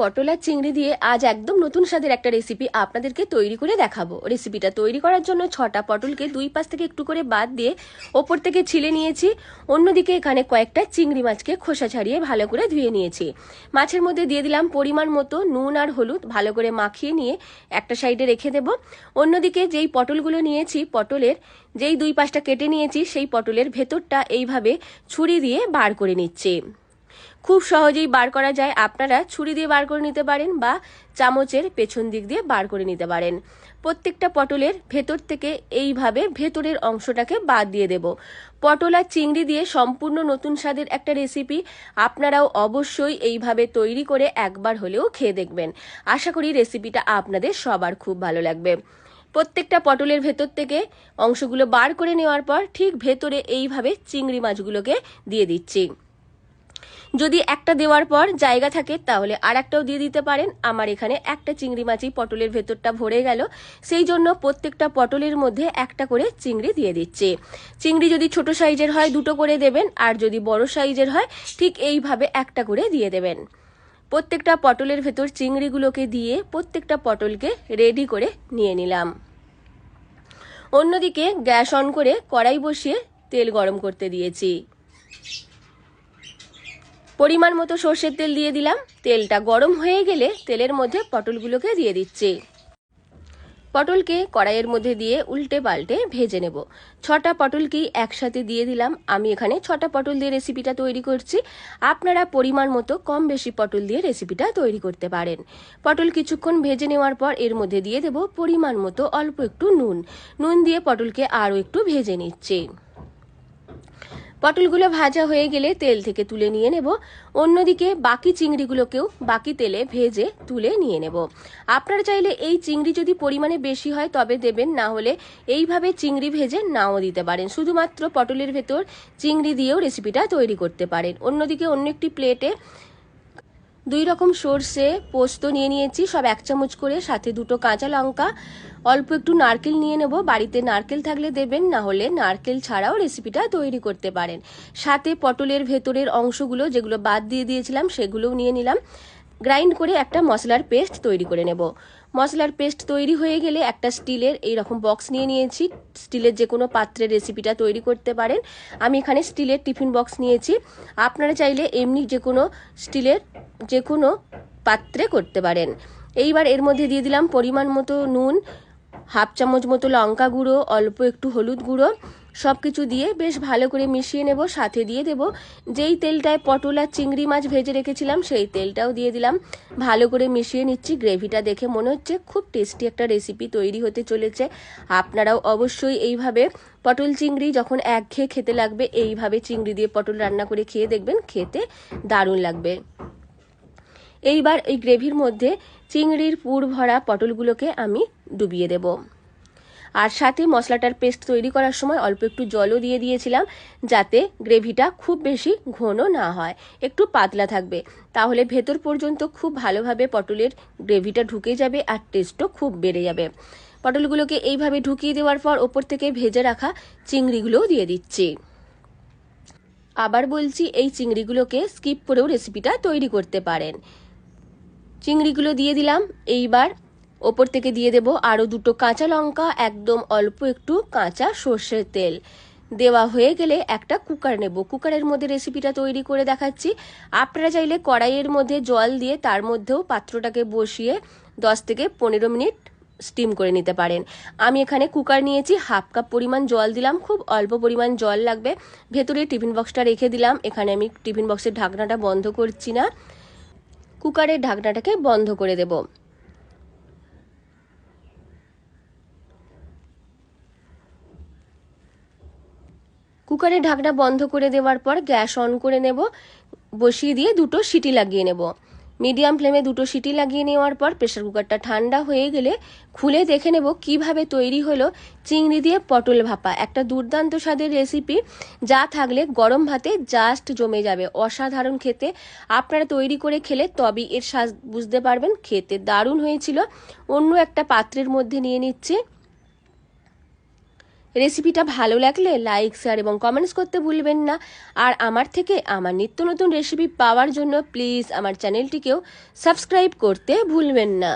পটল আর চিংড়ি দিয়ে আজ একদম নতুন স্বাদের একটা রেসিপি আপনাদেরকে তৈরি করে দেখাবো। রেসিপিটা তৈরি করার জন্য ছটা পটলকে দুই পাশ থেকে একটু করে বাদ দিয়ে ওপর থেকে ছিলে নিয়েছি। অন্যদিকে এখানে কয়েকটা চিংড়ি মাছকে খোসা ছাড়িয়ে ভালো করে ধুয়ে নিয়েছি। মাছের মধ্যে দিয়ে দিলাম পরিমাণ মতো নুন আর হলুদ ভালো করে মাখিয়ে নিয়ে একটা সাইডে রেখে দেব। অন্যদিকে যেই পটলগুলো নিয়েছি, পটলের যেই দুই পাশটা কেটে নিয়েছি, সেই পটলের ভেতরটা এইভাবে ছুরি দিয়ে বার করে নিচ্ছি। খুব সহজেই বার করা যায়। আপনারা ছুরি দিয়ে বার করে নিতে পারেন বা চামচের পেছন দিক দিয়ে বার করে নিতে পারেন। প্রত্যেকটা পটলের ভেতর থেকে এইভাবে ভেতরের অংশটাকে বাদ দিয়ে দেব। পটল আর চিংড়ি দিয়ে সম্পূর্ণ নতুন স্বাদের একটা রেসিপি আপনারাও অবশ্যই এইভাবে তৈরি করে একবার হলেও খেয়ে দেখবেন। আশা করি রেসিপিটা আপনাদের সবার খুব ভালো লাগবে। প্রত্যেকটা পটলের ভেতর থেকে অংশগুলো বার করে নেওয়ার পর ঠিক ভেতরে এইভাবে চিংড়ি মাছগুলোকে দিয়ে দিচ্ছি। যদি একটা দেওয়ার পর জায়গা থাকে, তাহলে আর একটাও দিয়ে দিতে পারেন। আমার এখানে একটা চিংড়ি মাছই পটলের ভেতরটা ভরে গেল। সেই জন্য প্রত্যেকটা পটলের মধ্যে একটা করে চিংড়ি দিয়ে দিচ্ছে। চিংড়ি যদি ছোট সাইজের হয়, দুটো করে দেবেন। আর যদি বড় সাইজের হয়, ঠিক এইভাবে একটা করে দিয়ে দেবেন। প্রত্যেকটা পটলের ভেতর চিংড়িগুলোকে দিয়ে প্রত্যেকটা পটলকে রেডি করে নিয়ে নিলাম। অন্যদিকে গ্যাস অন করে কড়াই বসিয়ে তেল গরম করতে দিয়েছি। পরিমাণ মতো সর্ষের তেল দিয়ে দিলাম। তেলটা গরম হয়ে গেলে তেলের মধ্যে পটলগুলোকে দিয়ে দিচ্ছি। পটলকে কড়াইয়ের মধ্যে দিয়ে উল্টে পাল্টে ভেজে নেব। ছটা পটলকেই একসাথে দিয়ে দিলাম। আমি এখানে ছটা পটল দিয়ে রেসিপিটা তৈরি করছি। আপনারা পরিমাণ মতো কম বেশি পটল দিয়ে রেসিপিটা তৈরি করতে পারেন। পটল কিছুক্ষণ ভেজে নেওয়ার পর এর মধ্যে দিয়ে দেব পরিমাণ মতো অল্প একটু নুন। নুন দিয়ে পটলকে আরও একটু ভেজে নিচ্ছি। পটলগুলো ভাজা হয়ে গেলে তেল থেকে তুলে নিয়ে নেব। অন্যদিকে বাকি চিংড়িগুলোকেও বাকি তেলে ভেজে তুলে নিয়ে নেব। আপনারা চাইলে এই চিংড়ি যদি পরিমাণে বেশি হয় তবে দেবেন, না হলে এইভাবে চিংড়ি ভেজে নাও দিতে পারেন। শুধুমাত্র পটলের ভেতর চিংড়ি দিয়েও রেসিপিটা তৈরি করতে পারেন। অন্যদিকে অন্য একটি প্লেটে দুই রকম সর্ষে পোস্ত নিয়ে নিয়েছি, সব এক চামচ করে, সাথে দুটো কাঁচা লঙ্কা। অল্প একটু নারকেল নিয়ে নেব। বাড়িতে নারকেল থাকলে দেবেন, না হলে নারকেল ছাড়াও রেসিপিটা তৈরি করতে পারেন। সাথে পটলের ভেতরের অংশগুলো যেগুলো বাদ দিয়ে দিয়েছিলাম, সেগুলোও নিয়ে নিলাম। গ্রাইন্ড করে একটা মশলার পেস্ট তৈরি করে নেব। মশলার পেস্ট তৈরি হয়ে গেলে একটা স্টিলের এই রকম বক্স নিয়ে নিয়েছি। স্টিলের যে কোনো পাত্রের রেসিপিটা তৈরি করতে পারেন। আমি এখানে স্টিলের টিফিন বক্স নিয়েছি। আপনারা চাইলে এমনি যে কোনো স্টিলের যে কোনো পাত্রে করতে পারেন। এইবার এর মধ্যে দিয়ে দিলাম পরিমাণ মতো নুন, হাফ চামচ মতো লঙ্কা গুঁড়ো, অল্প একটু হলুদ গুঁড়ো সব কিছু দিয়ে বেশ ভালো করে মিশিয়ে নেব, সাথে দিয়ে দেব যেই তেলটায় পটল আর চিংড়ি মাছ ভেজে রেখেছিলাম সেই তেলটাও দিয়ে দিলাম। ভালো করে মিশিয়ে নিচ্ছি, গ্রেভিটা দেখে মনে হচ্ছে খুব টেস্টি একটা রেসিপি তৈরি হতে চলেছে। আপনারাও অবশ্যই এইভাবে পটল চিংড়ি যখন একঘেয়ে খেতে লাগবে, এইভাবে চিংড়ি দিয়ে পটল রান্না করে খেয়ে দেখবেন, খেতে দারুণ লাগবে। এইবার এই গ্রেভির মধ্যে চিংড়ির পুর ভরা পটলগুলোকে আমি ডুবিয়ে দেব। আর সাথে মশলাটার পেস্ট তৈরি করার সময় অল্প একটু জলও দিয়ে দিয়েছিলাম, যাতে গ্রেভিটা খুব বেশি ঘন না হয়, একটু পাতলা থাকবে। তাহলে ভেতর পর্যন্ত খুব ভালোভাবে পটলের গ্রেভিটা ঢুকে যাবে আর টেস্টও খুব বেড়ে যাবে। পটলগুলোকে এইভাবে ঢুকিয়ে দেওয়ার পর ওপর থেকে ভেজে রাখা চিংড়িগুলোও দিয়ে দিচ্ছি। আবার বলছি এই চিংড়িগুলোকে স্কিপ করেও রেসিপিটা তৈরি করতে পারেন। চিংড়িগুলো দিয়ে দিলাম। এইবার ওপর থেকে দিয়ে দেব আরও দুটো কাঁচা লঙ্কা, একদম অল্প একটু কাঁচা সর্ষের তেল। দেওয়া হয়ে গেলে একটা কুকার নেব। কুকারের মধ্যে রেসিপিটা তৈরি করে দেখাচ্ছি। আপনারা চাইলে কড়াইয়ের মধ্যে জল দিয়ে তার মধ্যেও পাত্রটাকে বসিয়ে দশ থেকে পনেরো মিনিট স্টিম করে নিতে পারেন। আমি এখানে কুকার নিয়েছি, হাফ কাপ পরিমাণ জল দিলাম, খুব অল্প পরিমাণ জল লাগবে। ভেতরে টিফিন বক্সটা রেখে দিলাম। এখানে আমি টিফিন বক্সের ঢাকনাটা বন্ধ করছি না। কুকারের ঢাকনাটাকে বন্ধ করে দেব। কুকারের ঢাকনা বন্ধ করে দেওয়ার পর গ্যাস অন করে নেব। বসিয়ে দিয়ে দুটো সিটি লাগিয়ে নেব। মিডিয়াম ফ্লেমে দুটো সিটি লাগিয়ে নেওয়ার পর প্রেশার কুকারটা ঠান্ডা হয়ে গেলে খুলে দেখে নেব কীভাবে তৈরি হলো চিংড়ি দিয়ে পটল ভাপা। একটা দুর্দান্ত স্বাদের রেসিপি যা থাকলে গরম ভাতে জাস্ট জমে যাবে। অসাধারণ খেতে। আপনারা তৈরি করে খেলে তবেই এর স্বাদ বুঝতে পারবেন। খেতে দারুণ হয়েছিল। অন্য একটা পাত্রের মধ্যে নিয়ে নিচ্ছি। রেসিপিটা ভালো লাগলে লাইক, শেয়ার এবং কমেন্টস করতে ভুলবেন না। আর আমার থেকে আমার নিত্য নতুন রেসিপি পাওয়ার জন্য প্লিজ আমার চ্যানেলটিকেও সাবস্ক্রাইব করতে ভুলবেন না।